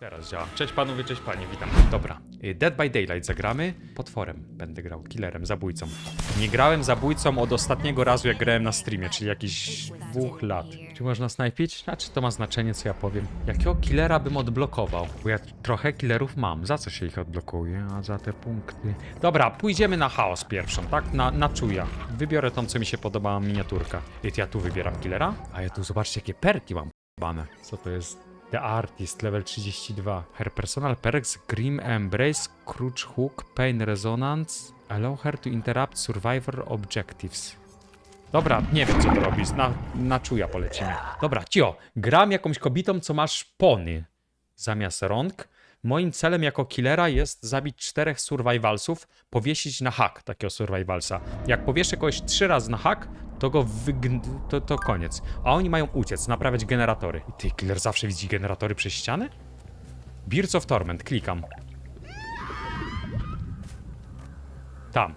Teraz działa. Cześć panowie, cześć panie, witam. Dobra, y, Dead by Daylight zagramy. Potworem będę grał, killerem, zabójcą. Nie grałem zabójcą od ostatniego razu, jak grałem na streamie, czyli jakiś dwóch lat. Czy można snajpić? A czy to ma znaczenie, co ja powiem? Jakiego killera bym odblokował? Bo ja trochę killerów mam. Za co się ich odblokuje? A za te punkty. Dobra, pójdziemy na chaos pierwszą, tak? Na, na czuja. Wybiorę tą, co mi się podobała miniaturka. I ja tu wybieram killera. A ja tu zobaczcie, jakie perki mam. Co to jest? The Artist, level 32. Her personal perks Grim Embrace, Crutch Hook, Pain Resonance. Allow her to interrupt survivor objectives. Dobra, nie wiem co to robi. Na, na czuja polecimy. Dobra, cio. Gram jakąś kobietą, co ma szpony zamiast rąk. Moim celem jako killera jest zabić czterech survivalsów, powiesić na hak takiego survivalsa. Jak powieszę kogoś trzy razy na hak, to go wygn... to, to koniec. A oni mają uciec, naprawiać generatory. I ty, killer zawsze widzi generatory przez ścianę? Beards of Torment, klikam. Tam.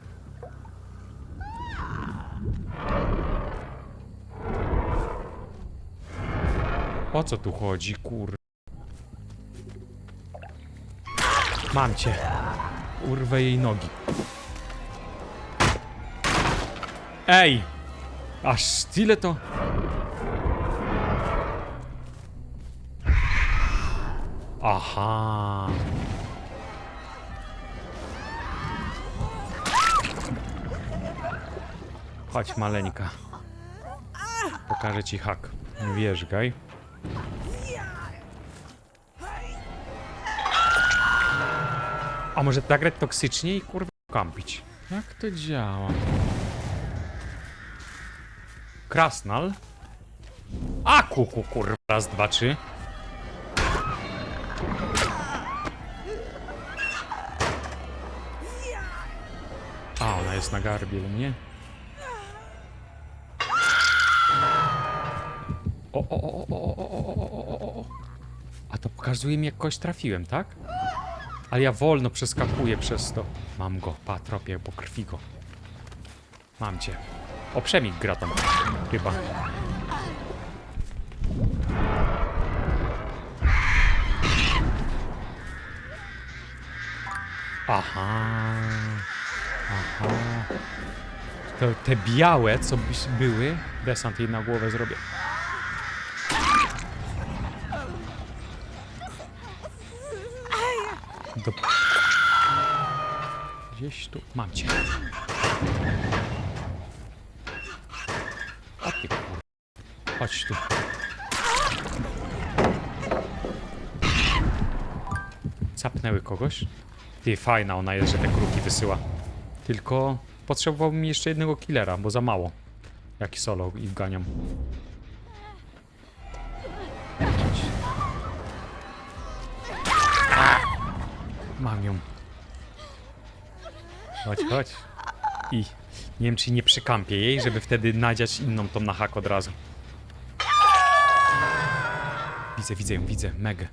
O co tu chodzi, kur... Mam cię. Urwę jej nogi. Ej! Aż tyle to... Aha. Chodź, maleńka. Pokażę ci hak. Wierzgaj. A może tak grać toksycznie i kurwa kampić? Jak to działa? Krasnal. A kuku kurwa, raz, dwa, trzy. A, ona jest na garbie u mnie. O, o, o, o, o, o, o, o, o, o. A to pokazuje mi, jak kogoś trafiłem, tak? Ale ja wolno przeskakuję przez to. Mam go, pa, tropię po krwi go. Mam cię. O, przemik gra tam. Chyba. Aha. Aha. To, te białe, co byś- były, desant jej na głowę zrobię. Do... Gdzieś tu. Mam cię. A ty kur... Chodź tu. Zapnęły kogoś. Ty, fajna ona jest, że te kruki wysyła. Tylko potrzebowałbym jeszcze jednego killera, bo za mało. Jaki solo i wganiam. Chodź, chodź. I nie wiem, czy nie przykampię jej, żeby wtedy nadziać inną tą na hak od razu. Widzę, widzę ją, widzę. Meg.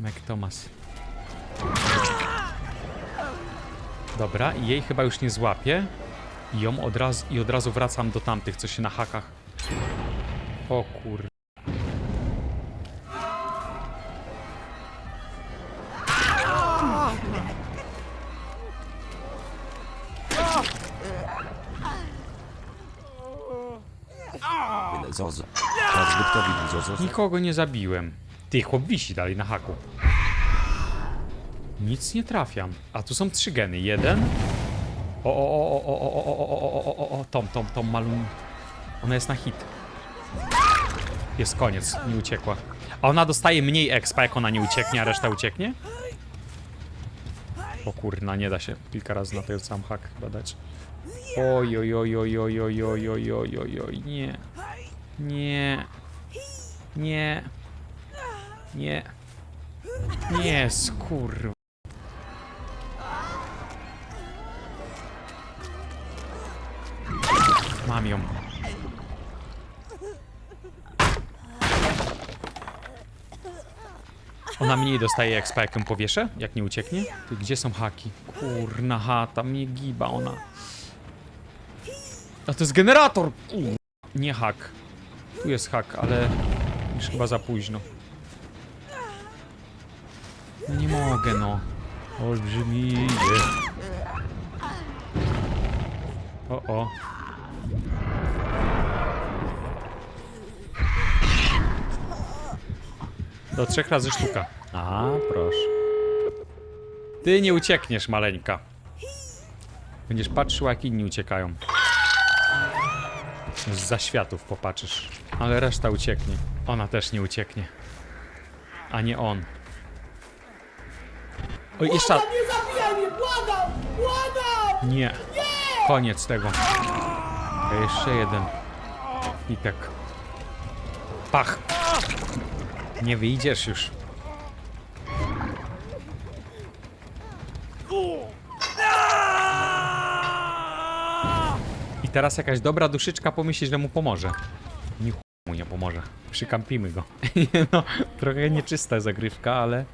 Meg Thomas. Dobra, i jej chyba już nie złapię. I ją od razu, i od razu wracam do tamtych, co się na hakach. O kur... Nikogo nie zabiłem. Ty, chłop wisi dalej na haku. Nic nie trafiam. A tu są trzy geny. Jeden. O, o, o, o, o, o, o, o, o, o, o, o, Tom, Tom, Tom, malum. Ona jest na hit. Jest koniec, nie uciekła. A ona dostaje mniej expa, jak ona nie ucieknie, a reszta ucieknie? O kurna, nie da się kilka razy na ten sam hak chyba dać. Oj, oj, oj, oj, oj, oj, oj, oj, oj, oj, oj, nie. Nie. Nie. Nie. Nie, skur... Mam ją. Ona mniej dostaje jak ją powieszę, jak nie ucieknie. Ty, gdzie są haki? Kurna chata, mnie giba ona. A to jest generator! Nie hak. Tu jest hak, ale już chyba za późno. mogę, no. Olbrzymi idzie. O, o. Do trzech razy sztuka. A, proszę. Ty nie uciekniesz, maleńka. Będziesz patrzył, jak inni uciekają. Z zaświatów popatrzysz. Ale reszta ucieknie. Ona też nie ucieknie. A nie on. Oj, jeszcze... Nie zabijaj mnie, błagam! Błagam! Nie. Koniec tego. Jeszcze jeden. I tak. Pach. Nie wyjdziesz już. I teraz jakaś dobra duszyczka pomyśli, że mu pomoże. Mu nie pomoże. Przykampimy go. no, trochę nieczysta zagrywka, ale...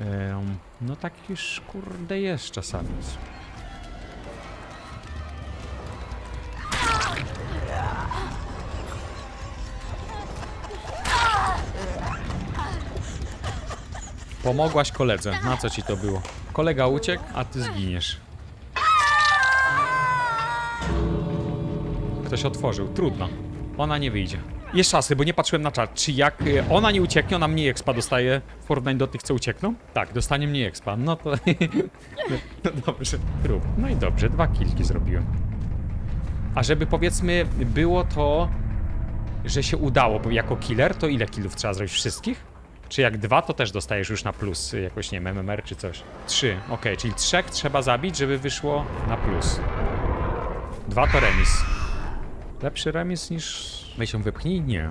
em, no tak już kurde jest czasami. Pomogłaś koledze. Na co ci to było? Kolega uciekł, a ty zginiesz. Ktoś otworzył. Trudno. Ona nie wyjdzie. Jeszcze raz, bo nie patrzyłem na czat. Czy jak y, ona nie ucieknie, ona mniej expa dostaje w porównaniu do tych, co uciekną? Tak, dostanie mniej expa. No to... no dobrze. No i dobrze, dwa kilki zrobiłem. A żeby powiedzmy było to, że się udało, bo jako killer, to ile killów trzeba zrobić? Wszystkich? Czy jak dwa, to też dostajesz już na plus, y, jakoś nie wiem, MMR czy coś. Trzy, okej, czyli trzech trzeba zabić, żeby wyszło na plus. Dwa to remis. Lepszy remis niż... My się wypchnij? Nie.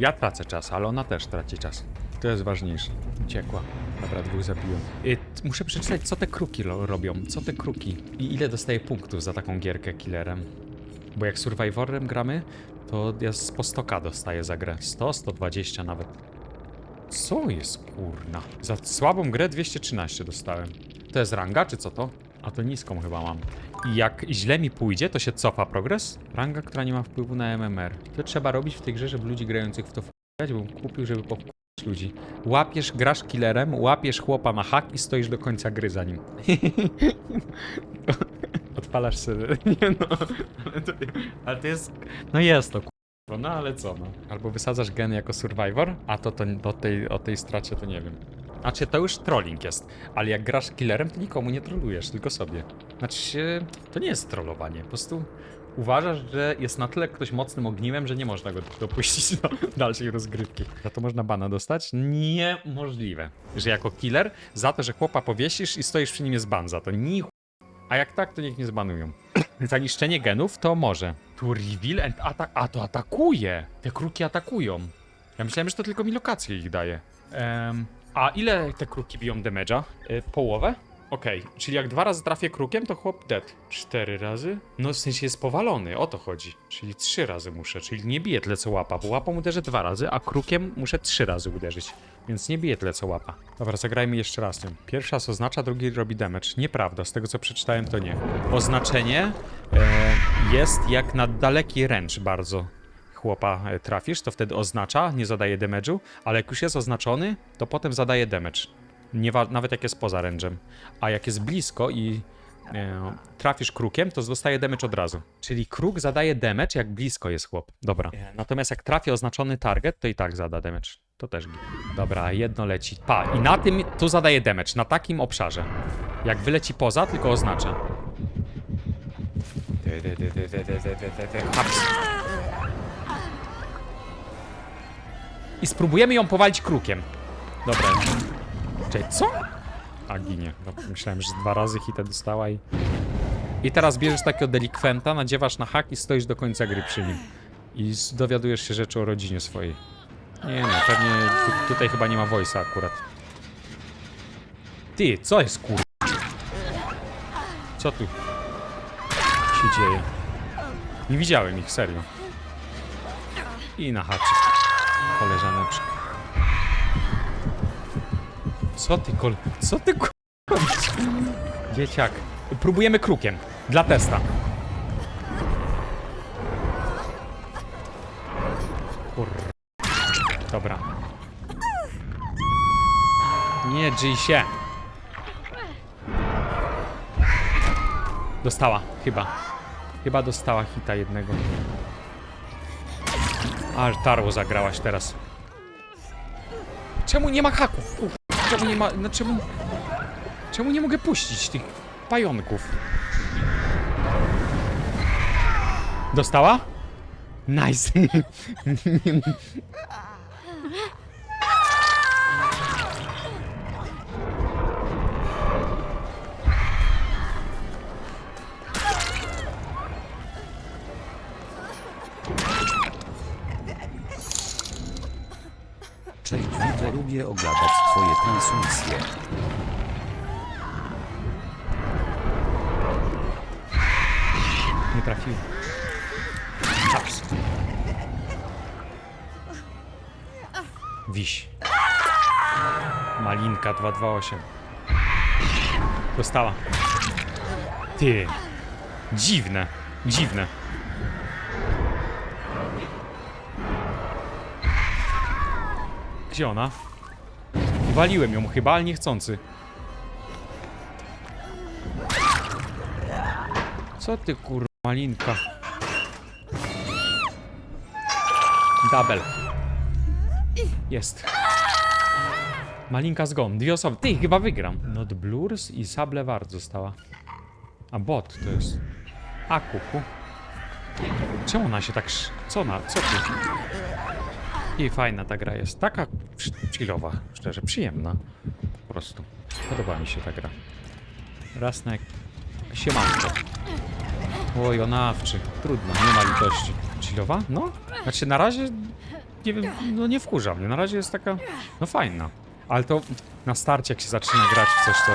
Ja tracę czas, ale ona też traci czas. To jest ważniejsze. Uciekła. Dobra, dwóch zabiłem. Y, muszę przeczytać, co te kruki ro robią. Co te kruki? I ile dostaję punktów za taką gierkę killerem. Bo jak Survivorem gramy, to ja po 100k dostaję za grę. 100, 120 nawet. Co jest kurna? Za słabą grę 213 dostałem. To jest ranga, czy co to? A to niską chyba mam. Jak źle mi pójdzie, to się cofa progres? Ranga, która nie ma wpływu na MMR. To trzeba robić w tej grze, żeby ludzi grających w to wpływać, bym kupił, żeby popchać ludzi. Łapiesz, grasz killerem, łapiesz chłopa na hak i stoisz do końca gry za nim. Odpalasz sobie. Nie no, ale to, ale to jest... No jest to, no ale co no. Albo wysadzasz geny jako survivor, a to, to o, tej, o tej stracie to nie wiem. Znaczy to już trolling jest, ale jak grasz killerem, to nikomu nie trolujesz, tylko sobie. Znaczy to nie jest trollowanie, po prostu uważasz, że jest na tyle ktoś mocnym ogniwem, że nie można go dopuścić do dalszej rozgrywki. Za to można bana dostać? Niemożliwe. Że jako killer, za to, że chłopa powiesisz i stoisz przy nim jest ban za to. Ni A jak tak, to niech nie zbanują. za niszczenie genów to może. Tu reveal and attack. A to atakuje! Te kruki atakują. Ja myślałem, że to tylko mi lokację ich daje. Em, a ile te kruki biją damage'a? Y, połowę? Okej, czyli jak dwa razy trafię krukiem, to chłop dead. Cztery razy? No w sensie jest powalony, o to chodzi. Czyli trzy razy muszę, czyli nie bije tyle co łapa, bo łapą uderzę dwa razy, a krukiem muszę trzy razy uderzyć. Więc nie bije tyle co łapa. Dobra, zagrajmy jeszcze raz tym. Pierwszy raz oznacza, drugi robi damage. Nieprawda, z tego co przeczytałem to nie. Oznaczenie e, jest jak na daleki range bardzo chłopa e, trafisz, to wtedy oznacza, nie zadaje damage'u, ale jak już jest oznaczony, to potem zadaje damage. Nie nawet jak jest poza range'em. A jak jest blisko i e, trafisz krukiem, to dostaje damage od razu. Czyli kruk zadaje damage, jak blisko jest chłop. Dobra. Natomiast jak trafi oznaczony target, to i tak zada damage. To też. Dobra, jedno leci. Pa, i na tym tu zadaje damage, na takim obszarze. Jak wyleci poza, tylko oznacza. I spróbujemy ją powalić krukiem. Dobra. Czekaj, co? A, ginie. Myślałem, że dwa razy hita dostała i... I teraz bierzesz takiego delikwenta, nadziewasz na hak i stoisz do końca gry przy nim. I dowiadujesz się rzeczy o rodzinie swojej. Nie no, pewnie tu, tutaj chyba nie ma voice'a akurat. Ty, co jest kur... Co tu się dzieje? Nie widziałem ich, serio. I na haczyk. Koleżaneczka. Co ty kol... Co ty kur... Dzieciak. Próbujemy krukiem. Dla testa. Kur... Dobra. Nie drzyj się. Dostała, chyba. Chyba dostała hita jednego. Aż tarło zagrałaś teraz. Czemu nie ma haków? Uf, Czemu nie ma... No czemu... Czemu nie mogę puścić tych pająków? Dostała? Nice. lubię oglądać twoje transmisje. Nie trafiłem. Chaps. Wiś. Malinka 228. Dostała. Ty. Dziwne. Dziwne. Gdzie ona? Waliłem ją chyba, ale niechcący. Co ty kur... malinka? Double. Jest. Malinka zgon. Dwie osoby. Ty, chyba wygram. Not Blurs i Sable Ward została. A bot to jest. A kuku. Czemu ona się tak... sz- Co ona? Co ty? I fajna ta gra jest. Taka ch- chillowa. Szczerze, przyjemna. Po prostu. Podoba mi się ta gra. Raz na. Siemanko. Oj, onawczy. Trudno, nie ma litości. Chillowa? No. Znaczy na razie, nie wiem, no nie wkurza mnie. Na razie jest taka, no fajna. Ale to na starcie, jak się zaczyna grać w coś, to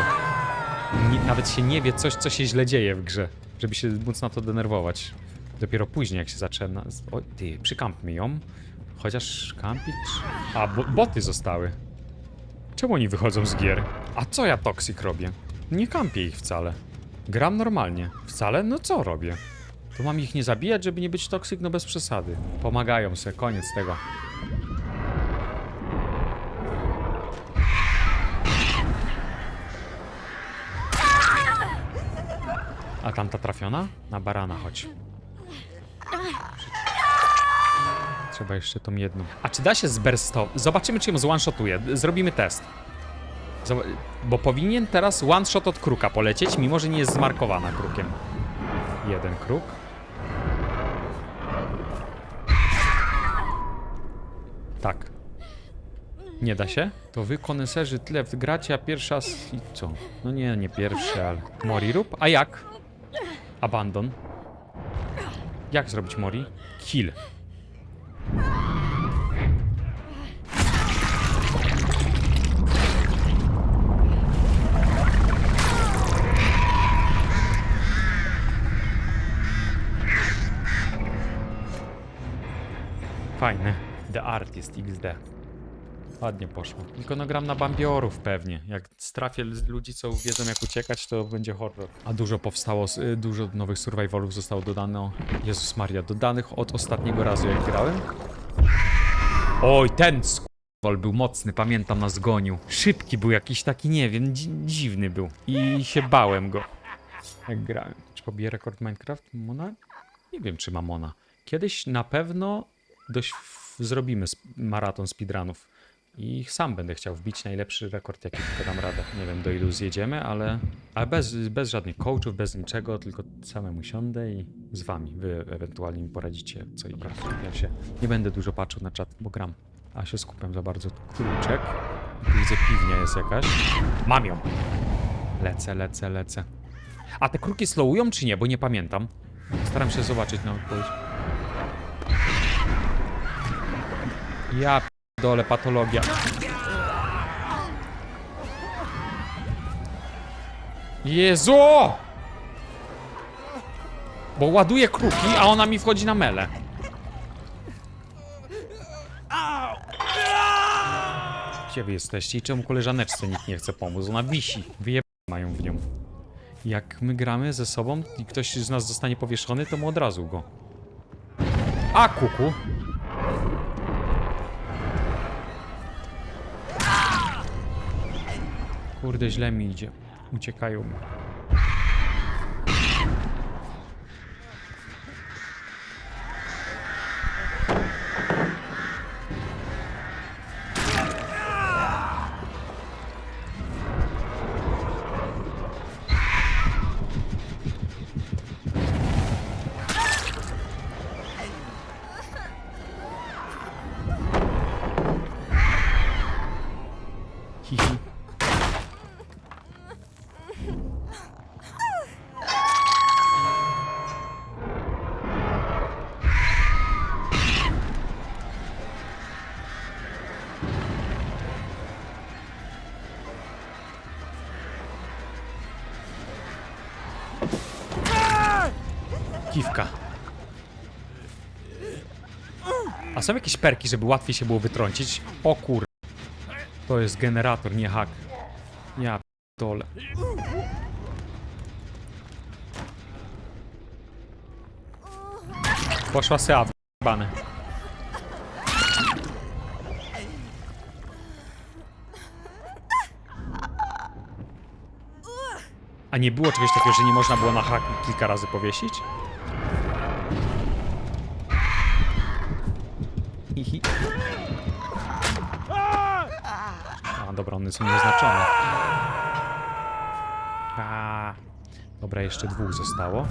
nie, nawet się nie wie coś, co się źle dzieje w grze. Żeby się móc na to denerwować. Dopiero później, jak się zaczyna... O, ty, przykampmy ją. Chociaż kampić... A, bo, boty zostały. Czemu oni wychodzą z gier? A co ja toksik robię? Nie kampię ich wcale. Gram normalnie. Wcale? No co robię? To mam ich nie zabijać, żeby nie być toksyk? No bez przesady. Pomagają se, koniec tego. A tamta trafiona? Na barana chodź. Trzeba jeszcze tą jedną. A czy da się zberstować? Zobaczymy, czy ją zone-shotuje. Zrobimy test. Zob- Bo powinien teraz one shot od kruka polecieć, mimo że nie jest zmarkowana krukiem. Jeden kruk. Tak. Nie da się? To wy koneserzy tyle w gracie, a pierwsza z... i co? No nie, nie pierwszy, ale... Mori rób? A jak? Abandon. Jak zrobić Mori? Kill. Fajny. The Artist XD. Ładnie poszło. Tylko no gram na bambiorów pewnie. Jak strafię ludzi, co wiedzą jak uciekać, to będzie horror. A dużo powstało, y, dużo nowych survivalów zostało dodane. Jezus Maria, dodanych od ostatniego razu jak grałem. Oj, ten survival był mocny, pamiętam na zgoniu. Szybki był jakiś taki, nie wiem, dzi dziwny był. I się bałem go, jak grałem. Czy pobije rekord Minecraft? Mona? Nie wiem, czy ma Mona. Kiedyś na pewno dość zrobimy maraton speedrunów. I sam będę chciał wbić najlepszy rekord, jaki tylko dam radę. Nie wiem, do ilu zjedziemy, ale, ale bez, bez żadnych coachów, bez niczego, tylko samemu siądę i z wami. Wy ewentualnie mi poradzicie, co i jak. Ja się nie będę dużo patrzył na czat, bo gram. A się skupiam za bardzo. Kruczek. Tu widzę piwnia jest jakaś. Mam ją. Lecę, lecę, lecę. A te kruki slowują czy nie? Bo nie pamiętam. Staram się zobaczyć na odpowiedź. Ja dole patologia. Jezu! Bo ładuje kruki, a ona mi wchodzi na mele. Gdzie wy jesteście i czemu koleżaneczce nikt nie chce pomóc? Ona wisi. Wyjeb mają w nią. Jak my gramy ze sobą i ktoś z nas zostanie powieszony, to mu od razu go. A kuku. Kurde, źle mi idzie. Uciekają. Hihi. Są jakieś perki, żeby łatwiej się było wytrącić? O kur... To jest generator, nie hak. Ja dole. Poszła seat, bany. A nie było czegoś takiego, że nie można było na hak kilka razy powiesić? Hihi. A, dobra, one są nieznaczone. A, dobra, jeszcze dwóch zostało.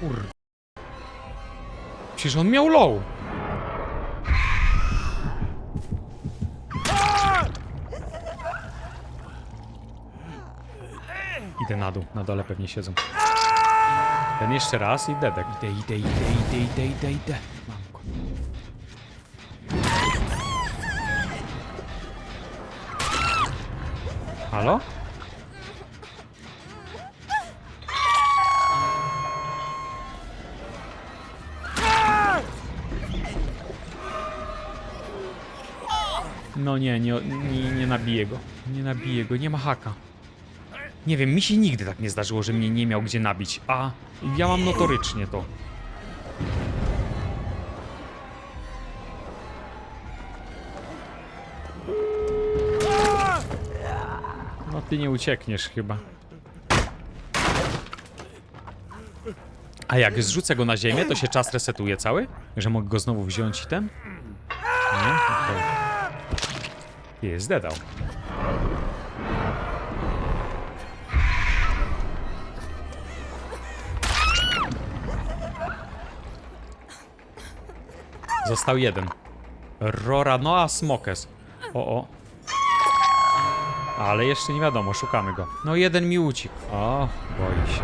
Kur... Przecież on miał low. Idę na dół, na dole pewnie siedzą. Ten jeszcze raz i dedek. Idę, idę, idę, idę, idę, idę, idę. Mam go. Halo? No nie, nie, nie, nie nabiję go. Nie nabiję go, nie ma haka. Nie wiem, mi się nigdy tak nie zdarzyło, że mnie nie miał gdzie nabić, a ja mam notorycznie to. No ty nie uciekniesz chyba. A jak zrzucę go na ziemię, to się czas resetuje cały? Że mogę go znowu wziąć i ten? Nie? Okej. Jest, dedał. Został jeden. Roranoa Smokes. O, o. Ale jeszcze nie wiadomo, szukamy go. No jeden mi uciekł. O, boi się.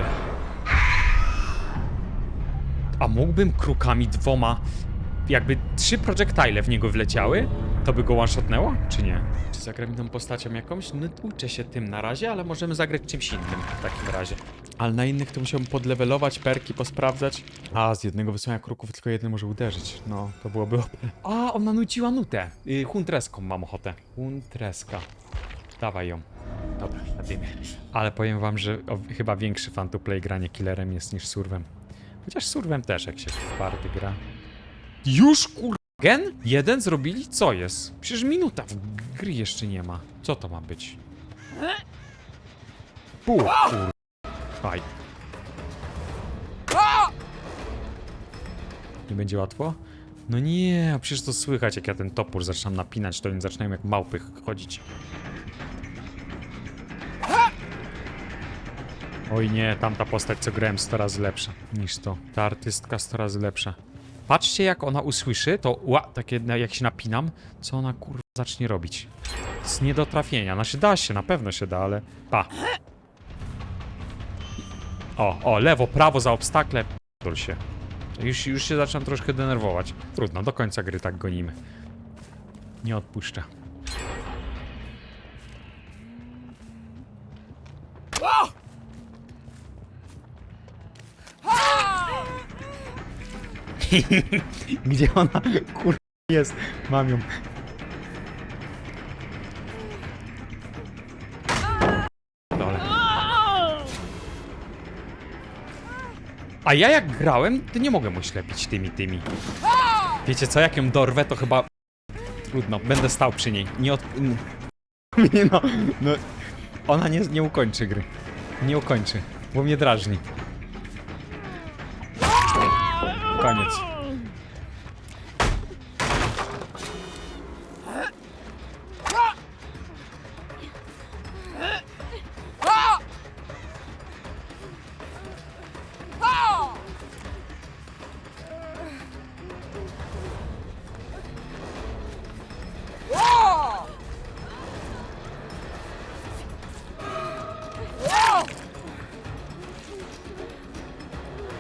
A mógłbym krukami dwoma... Jakby trzy projectile w niego wleciały, to by go one-shotnęło, czy nie? Czy zagram postacią jakąś? No uczę się tym na razie, ale możemy zagrać czymś innym w takim razie. Ale na innych to musiałbym podlewelować, perki posprawdzać. A, z jednego wysłania kruków tylko jeden może uderzyć. No, to byłoby. A, ona nuciła nutę. Y, huntreską mam ochotę. Huntreska. Dawaj ją. Dobra, nadymię. Ale powiem wam, że o, chyba większy fan to play granie killerem jest niż surwem. Chociaż surwem też, jak się w party gra. Już kur... Gen? Jeden zrobili? Co jest? Przecież minuta w gry jeszcze nie ma. Co to ma być? Pół, kur... Faj. Nie będzie łatwo? No nie, a przecież to słychać, jak ja ten topór zaczynam napinać, to oni zaczynają jak małpy chodzić. Oj nie, tamta postać, co grałem, 100 razy lepsza niż to. Ta artystka 100 razy lepsza. Patrzcie, jak ona usłyszy, to ła, takie jak się napinam, co ona kurwa zacznie robić. Z nie do trafienia. Znaczy da się, na pewno się da, ale... Pa. O, o, lewo, prawo za obstakle. P***dol się. Już, już się zaczynam troszkę denerwować. Trudno, do końca gry tak gonimy. Nie odpuszczę. Gdzie ona kur... jest? Mam ją. A ja jak grałem, to nie mogę mu ślepić tymi, tymi. Wiecie co, jak ją dorwę, to chyba... Trudno, będę stał przy niej. Nie od... Nie no, no... Ona nie, nie ukończy gry. Nie ukończy, bo mnie drażni.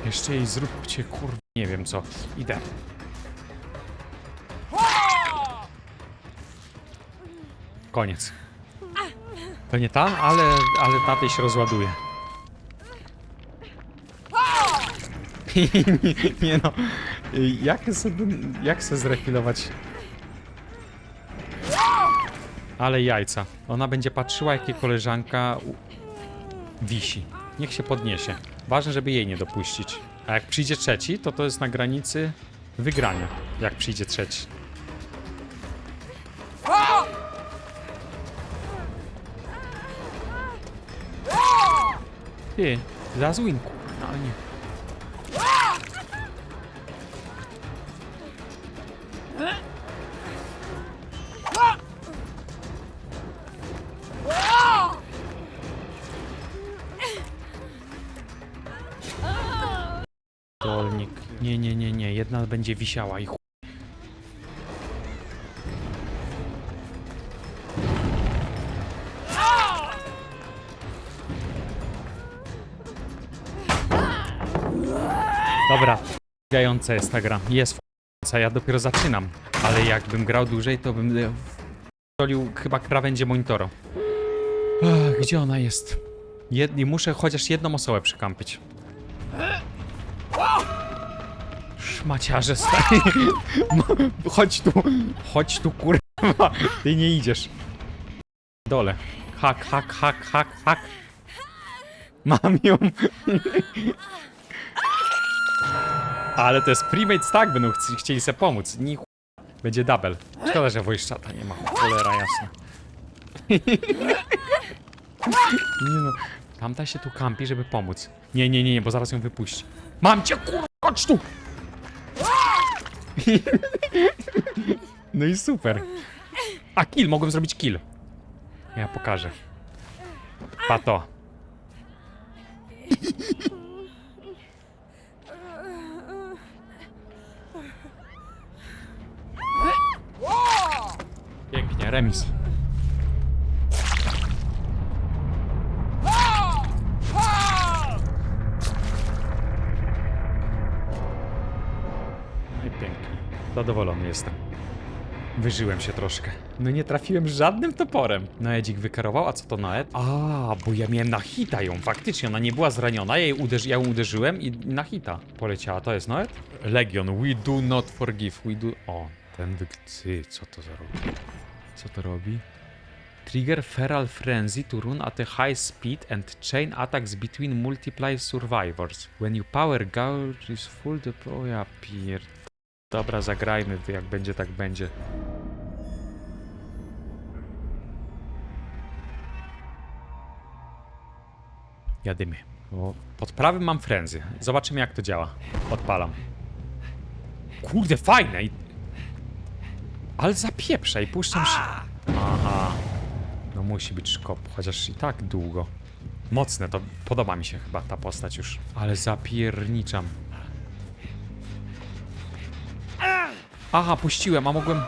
Jeszcze jej zróbcie, kur... Nie wiem co. Idę. Koniec. To nie ta, ale, ale ta tej się rozładuje. nie, nie no. Jak se, jak se zrefilować? Ale jajca. Ona będzie patrzyła, jakie koleżanka wisi. Niech się podniesie. Ważne, żeby jej nie dopuścić. A jak przyjdzie trzeci, to to jest na granicy wygrania. Jak przyjdzie trzeci. Ty, za win, ale nie. Dolnik. Jedna będzie wisiała i. Dobra. Gająca jest ta gra. Jest f***ąca, ja dopiero zaczynam. Ale jakbym grał dłużej, to bym e, f***olił chyba krawędzie monitoru. Ach, gdzie ona jest? Jed muszę chociaż jedną osobę przykampić. Szmaciarze stary. No, chodź tu. Chodź tu, kurwa. Ty nie idziesz. Dole. Hak, hak, hak, hak, hak. Mam ją. Ale to jest primates tak, będą chci- chcieli sobie pomóc. Ch- Będzie double. Szkoda, że wojszczata nie ma. Cholera jasna. Nie no. Tamta się tu kampi, żeby pomóc. Nie, nie, nie, nie, bo zaraz ją wypuści. Mam cię, kurwa, chodź tu! No i super. A kill, mogłem zrobić kill. Ja pokażę. Pato. Pięknie, remis. Zadowolony jestem. Wyżyłem się troszkę. No nie trafiłem żadnym toporem. Noedzik wykarował, a co to Noed? A, bo ja miałem na hita ją, faktycznie, ona nie była zraniona, ja, jej uderzy, ja ją uderzyłem i na hita poleciała. To jest Noed? Legion, we do not forgive, we do... O, ten wy... Ty, co to za robi? Co to robi? Trigger Feral Frenzy to run at a high speed and chain attacks between multiple survivors. When your power gauge is full, the... O ja pier... Dobra, zagrajmy, jak będzie, tak będzie. Jadymy. Pod prawym mam frenzy. Zobaczymy jak to działa. Odpalam. Kurde, fajne! I... Ale zapieprza i puszczam się. Aha. No musi być szkop, chociaż i tak długo. Mocne, to podoba mi się chyba ta postać już. Ale zapierniczam. Aha, puściłem, a mogłem...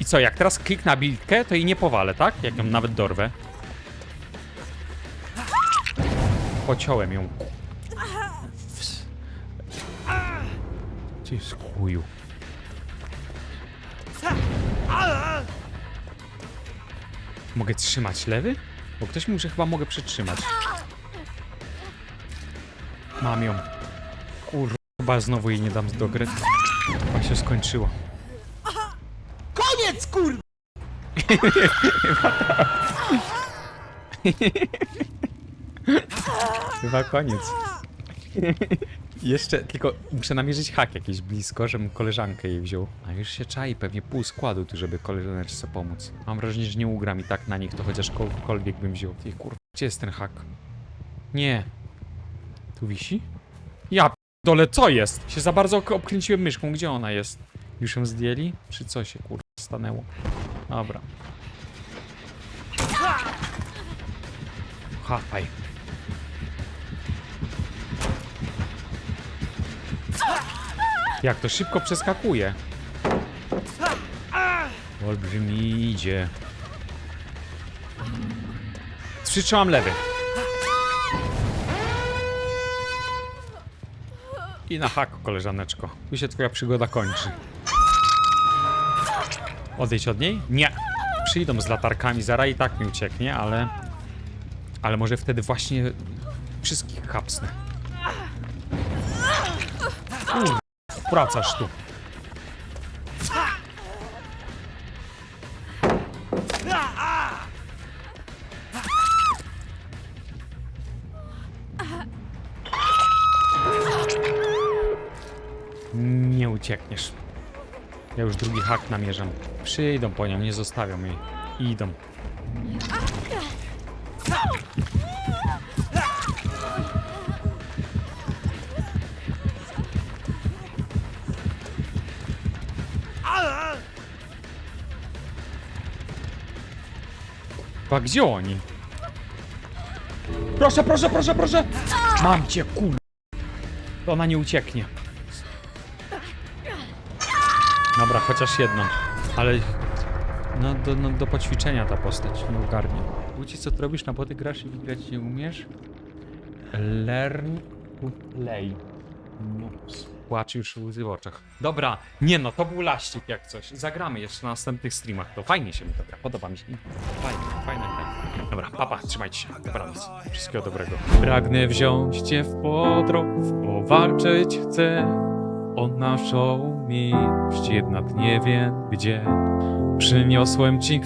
I co, jak teraz klik na bilkę, to jej nie powalę, tak? Jak ją nawet dorwę. Pociąłem ją. Jest chuju? Mogę trzymać lewy? Bo ktoś mówi, że chyba mogę przytrzymać. Mam ją. Kur... Chyba znowu jej nie dam do gry. Chyba się skończyło. Koniec, kurwa! Chyba koniec. Jeszcze tylko muszę namierzyć hak jakieś blisko, żebym koleżankę jej wziął. A już się czai pewnie pół składu tu, żeby koleżaneczce pomóc. Mam wrażenie, że nie ugra mi tak na nich, to chociaż kogokolwiek bym wziął. Ty kurwa, gdzie jest ten hak? Nie. Tu wisi? Ja dole, co jest? Się za bardzo obkręciłem myszką, gdzie ona jest? Już ją zdjęli? Czy co się kurwa stanęło? Dobra. Chapaj. Jak to szybko przeskakuje. Olbrzymi idzie. Przytrzymam lewy. I na hak, koleżaneczko. Tu się twoja przygoda kończy. Odejdź od niej? Nie. Przyjdą z latarkami, zara i tak mi ucieknie, ale... Ale może wtedy właśnie wszystkich hapsnę. Kur... Wracasz tu. Nie uciekniesz. Ja już drugi hak namierzam. Przyjdą po nią, nie zostawią jej. Idą. A gdzie oni? Proszę, proszę, proszę, proszę! Mam cię, kur... Ona nie ucieknie. Dobra, chociaż jedną. Ale no do, no, do poćwiczenia ta postać nie ogarnie. Budzi, co ty robisz na boty grasz i wygrać nie umiesz? Learn to play. Nops. Płacze już łzy w oczach. Dobra, nie no, to był laścik jak coś. Zagramy jeszcze na następnych streamach. To fajnie się mi to gra, podoba mi się. Fajnie, fajne gra. Dobra, papa, trzymajcie się. Dobranoc. Wszystkiego dobrego. Pragnę wziąć cię w podrog, powalczyć chcę o naszą miłość, jednak nie wiem gdzie. Przyniosłem ci